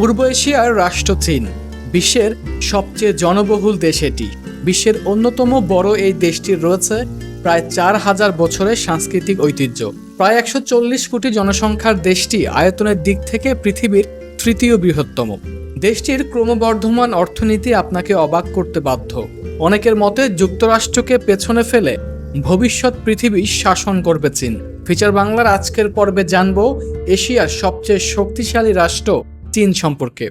পূর্ব এশিয়ার রাষ্ট্র চীন। বিশ্বের সবচেয়ে জনবহুল দেশ এটি। বিশ্বের অন্যতম বড় এই দেশটির রয়েছে প্রায় চার হাজার বছরের সাংস্কৃতিক ঐতিহ্য। প্রায় একশো চল্লিশ কোটি জনসংখ্যার দেশটি আয়তনের দিক থেকে পৃথিবীর তৃতীয় বৃহত্তম। দেশটির ক্রমবর্ধমান অর্থনীতি আপনাকে অবাক করতে বাধ্য। অনেকের মতে যুক্তরাষ্ট্রকে পেছনে ফেলে ভবিষ্যৎ পৃথিবী শাসন করবে চীন। ফিচার বাংলার আজকের পর্বে জানব এশিয়ার সবচেয়ে শক্তিশালী রাষ্ট্র চীন সম্পর্কে।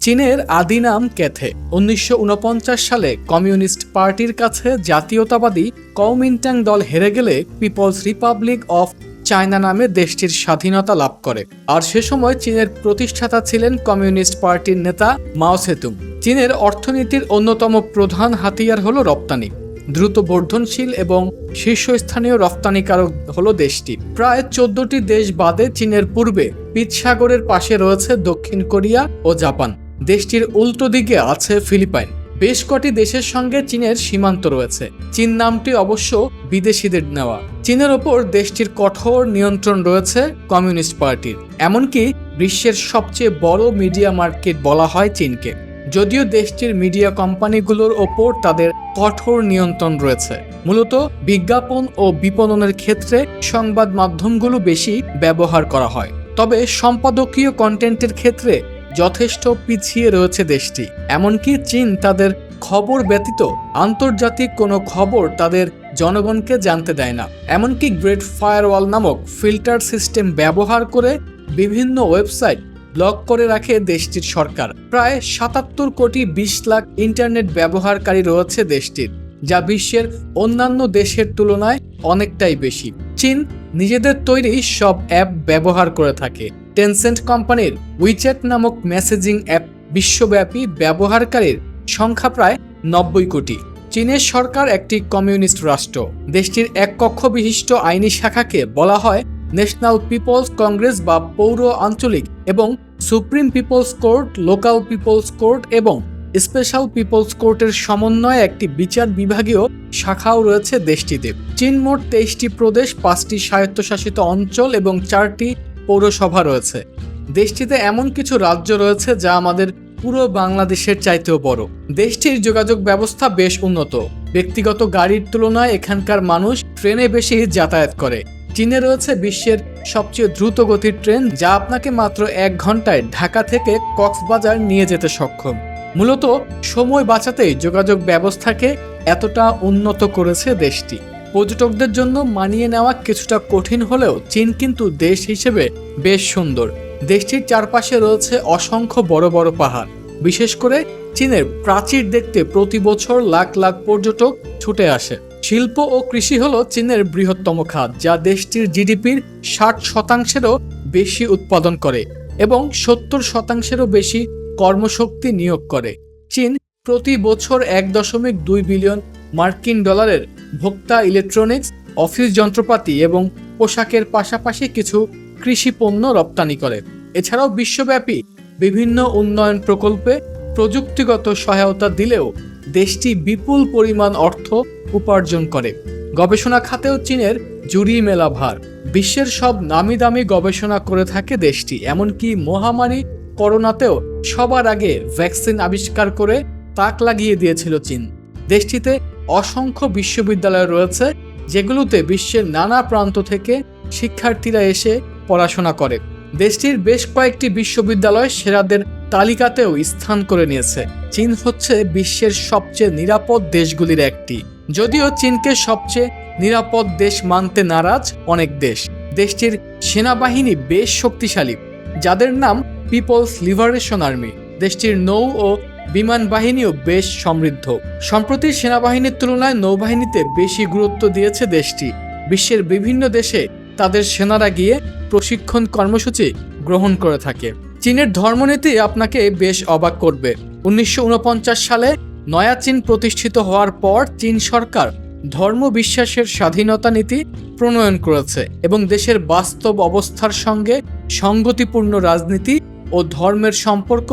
চীনের আদি নাম ক্যাথে। উনিশশো উনপঞ্চাশ সালে কমিউনিস্ট পার্টির কাছে জাতীয়তাবাদী কৌমিন্টাং দল হেরে গেলে পিপলস রিপাবলিক অফ চায়না নামে দেশটির স্বাধীনতা লাভ করে। আর সে সময় চীনের প্রতিষ্ঠাতা ছিলেন কমিউনিস্ট পার্টির নেতা মাও সেতুং। চীনের অর্থনীতির অন্যতম প্রধান হাতিয়ার হল রপ্তানি। দ্রুত বর্ধনশীল এবং শীর্ষস্থানীয় রপ্তানিকারক হল দেশটি। প্রায় চোদ্দটি দেশ বাদে চীনের পূর্বে পিৎসাগরের পাশে রয়েছে দক্ষিণ কোরিয়া ও জাপান। দেশটির উল্টো দিকে আছে ফিলিপাইন। বেশ কটি দেশের সঙ্গে চীনের সীমান্ত রয়েছে। চীন নামটি অবশ্য বিদেশিদের নেওয়া। চীনের ওপর দেশটির কঠোর নিয়ন্ত্রণ রয়েছে কমিউনিস্ট পার্টির। এমনকি বিশ্বের সবচেয়ে বড় মিডিয়া মার্কেট বলা হয় চীনকে। যদিও দেশটির মিডিয়া কোম্পানিগুলোর ওপর তাদের কঠোর নিয়ন্ত্রণ রয়েছে। মূলত বিজ্ঞাপন ও বিপণনের ক্ষেত্রে সংবাদ মাধ্যমগুলো বেশি ব্যবহার করা হয়। তবে সম্পাদকীয় কন্টেন্টের ক্ষেত্রে যথেষ্ট পিছিয়ে রয়েছে দেশটি। এমনকি চীন তাদের খবর ব্যতীত আন্তর্জাতিক কোনো খবর তাদের জনগণকে জানতে দেয় না। এমনকি গ্রেট ফায়ারওয়াল নামক ফিল্টার সিস্টেম ব্যবহার করে বিভিন্ন ওয়েবসাইট ব্লক করে রাখে দেশটির সরকার। প্রায় সাতাত্তর কোটি বিশ লাখ ইন্টারনেট ব্যবহারকারী রয়েছে দেশটির, যা বিশ্বের অন্যান্য দেশের তুলনায় অনেকটাই বেশি। চীন নিজেদের তৈরি সব অ্যাপ ব্যবহার করে থাকে। টেনসেন্ট কোম্পানির উইচ্যাট নামক মেসেজিং অ্যাপ বিশ্বব্যাপী ব্যবহারকারীর সংখ্যা প্রায় নব্বই কোটি। চীনের সরকার একটি কমিউনিস্ট রাষ্ট্র। দেশটির এক কক্ষ বিশিষ্ট আইনি শাখাকে বলা হয় ন্যাশনাল পিপলস কংগ্রেস বা পৌর আঞ্চলিক এবং supreme peoples court, local peoples court এবং স্পেশাল পিপলস কোর্টের সমন্বয়ে একটি বিচার বিভাগীয় শাখাও রয়েছে দেশটিতে। চীন মোট তেইশটি প্রদেশ, পাঁচটি স্বায়ত্তশাসিত অঞ্চল এবং চারটি পৌরসভা রয়েছে। দেশটিতে এমন কিছু রাজ্য রয়েছে যা আমাদের পুরো বাংলাদেশের চাইতেও বড়। দেশটির যোগাযোগ ব্যবস্থা বেশ উন্নত। ব্যক্তিগত গাড়ির তুলনায় এখানকার মানুষ ট্রেনে বেশি যাতায়াত করে। চীনে রয়েছে বিশ্বের সবচেয়ে দ্রুত গতির ট্রেন যা আপনাকে মাত্র এক ঘন্টায় ঢাকা থেকে কক্সবাজার নিয়ে যেতে সক্ষম। মূলত সময় বাঁচাতেই যোগাযোগ ব্যবস্থাকে এতটা উন্নত করেছে দেশটি। পর্যটকদের জন্য মানিয়ে নেওয়া কিছুটা কঠিন হলেও চীন কিন্তু দেশ হিসেবে বেশ সুন্দর। দেশটির চারপাশে রয়েছে অসংখ্য বড় বড় পাহাড়। বিশেষ করে চীনের প্রাচীর দেখতে প্রতি বছর লাখ লাখ পর্যটক ছুটে আসে। শিল্প ও কৃষি হলো চীনের বৃহত্তম খাত, যা দেশটির জিডিপির ষাট শতাংশেরও বেশি উৎপাদন করে এবং সত্তর শতাংশেরও বেশি কর্মশক্তি নিয়োগ করে। চীন প্রতি বছর এক দশমিক দুই বিলিয়ন মার্কিন ডলারের ভোক্তা ইলেকট্রনিক্স, অফিস যন্ত্রপাতি এবং পোশাকের পাশাপাশি কিছু কৃষি পণ্য রপ্তানি করে। এছাড়াও বিশ্বব্যাপী বিভিন্ন উন্নয়ন প্রকল্পে প্রযুক্তিগত সহায়তা দিলেও দেশটি বিপুল পরিমাণ অর্থ উপার্জন করে। গবেষণা খাতেও চীনের জুরি মেলা ভার। বিশ্বের সব নামি দামি গবেষণা করে থাকে দেশটি, এমনকি মহামারী করোনাতেও সবার আগে ভ্যাকসিন আবিষ্কার করে তাক লাগিয়ে দিয়েছিল চীন। দেশটিতে অসংখ্য বিশ্ববিদ্যালয় রয়েছে, যেগুলোতে বিশ্বের নানা প্রান্ত থেকে শিক্ষার্থীরা এসে পড়াশোনা করে। দেশটির বেশ কয়েকটি বিশ্ববিদ্যালয় সেরাদের তালিকাতেও স্থান করে নিয়েছে। চীন হচ্ছে বিশ্বের সবচেয়ে নিরাপদ দেশগুলির একটি। যদিও চীনকে সবচেয়ে নিরাপদ দেশ মানতে নারাজ অনেক দেশ। দেশটির সেনাবাহিনী বেশ শক্তিশালী, যাদের নাম পিপলস লিবারেশন আর্মি। দেশটির নৌ ও বিমান বাহিনীও বেশ সমৃদ্ধ। সম্প্রতি সেনাবাহিনীর তুলনায় নৌবাহিনীতে বেশি গুরুত্ব দিয়েছে দেশটি। বিশ্বের বিভিন্ন দেশে তাদের সেনারা গিয়ে প্রশিক্ষণ কর্মসূচি গ্রহণ করে থাকে। চীনের ধর্মনীতি আপনাকে বেশ অবাক করবে। উনিশশো উনপঞ্চাশ সালে নয়া চীন প্রতিষ্ঠিত হওয়ার পর চীন সরকার ধর্ম বিশ্বাসের স্বাধীনতা নীতি প্রণয়ন করেছে এবং দেশের বাস্তব অবস্থার সঙ্গে সংগতিপূর্ণ রাজনীতি ও ধর্মের সম্পর্ক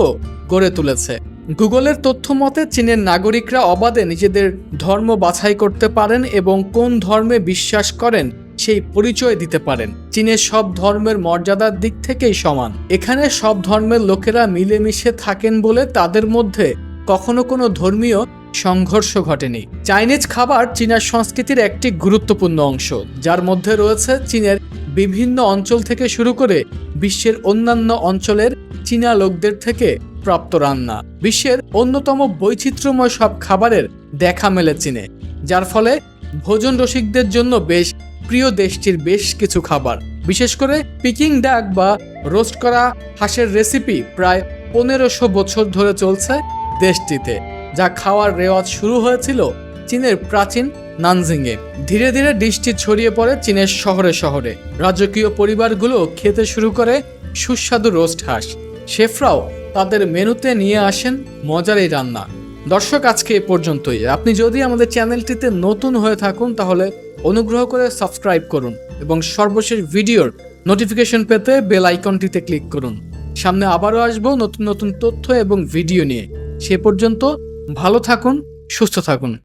গড়ে তুলেছে। গুগলের তথ্য মতে, চীনের নাগরিকরা অবাধে নিজেদের ধর্ম বাছাই করতে পারেন এবং কোন ধর্মে বিশ্বাস করেন সেই পরিচয় দিতে পারেন। চীনের সব ধর্মের মর্যাদার দিক থেকেই সমান। এখানে সব ধর্মের লোকেরা মিলেমিশে থাকেন বলে তাদের মধ্যে কখনো কোনো ধর্মীয় সংঘর্ষ ঘটেনি। চাইনিজ খাবার চীনের সংস্কৃতির একটি গুরুত্বপূর্ণ অংশ, যার মধ্যে রয়েছে চীনের বিভিন্ন অঞ্চল থেকে শুরু করে বিশ্বের অন্যান্য অঞ্চলের চীনা লোকদের থেকে প্রাপ্ত রান্না। বিশ্বের অন্যতম বৈচিত্র্যময় সব খাবারের দেখা মেলে চীনে, যার ফলে ভোজন রসিকদের জন্য বেশ প্রিয় দেশটির বেশ কিছু খাবার। বিশেষ করে পিকিং ডাক বা রোস্ট করা হাঁসের রেসিপি প্রায় পনেরোশো বছর ধরে চলছে। দেশটিতে, যা খাওয়ার রেওয়াজ শুরু হয়েছিল চীনের প্রাচীন নানজিংয়ে। ধীরে ধীরে ডিশটি ছড়িয়ে পড়ে চীনের শহরে শহরে। রাজকীয় পরিবারগুলো খেতে শুরু করে সুস্বাদু রোস্ট হাঁস। শেফরাও তাদের মেনুতে নিয়ে আসেন মজার এই রান্না। দর্শক, আজকে এ পর্যন্তই। আপনি যদি আমাদের চ্যানেলটিতে নতুন হয়ে থাকুন, তাহলে অনুগ্রহ করে সাবস্ক্রাইব করুন এবং সর্বশেষ ভিডিওর নোটিফিকেশন পেতে বেল আইকনটিতে ক্লিক করুন। সামনে আবারও আসব নতুন নতুন তথ্য এবং ভিডিও নিয়ে। সে পর্যন্ত ভালো থাকুন সুস্থ থাকুন।